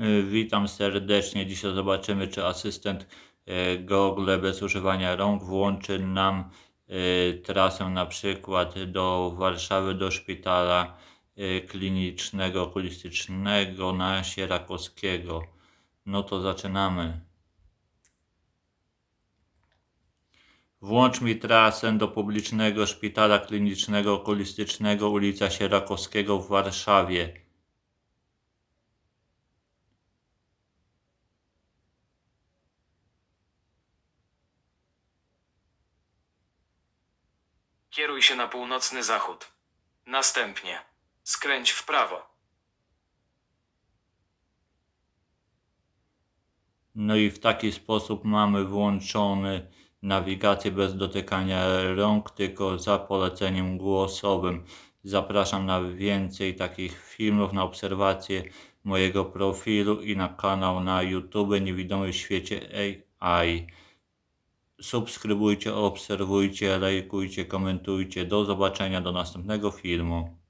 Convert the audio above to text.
Y, Witam serdecznie. Dzisiaj zobaczymy, czy asystent y, Google bez używania rąk włączy nam y, trasę na przykład do Warszawy, do szpitala klinicznego, okulistycznego na Sierakowskiego. No to zaczynamy. Włącz mi trasę do publicznego szpitala klinicznego okulistycznego ulica Sierakowskiego w Warszawie. Kieruj się na północny zachód. Następnie skręć w prawo. No i w taki sposób mamy włączony nawigację bez dotykania rąk, tylko za poleceniem głosowym. Zapraszam na więcej takich filmów, na obserwację mojego profilu i na kanał na YouTube Niewidomy w świecie AI. Subskrybujcie, obserwujcie, lajkujcie, komentujcie. Do zobaczenia, do następnego filmu.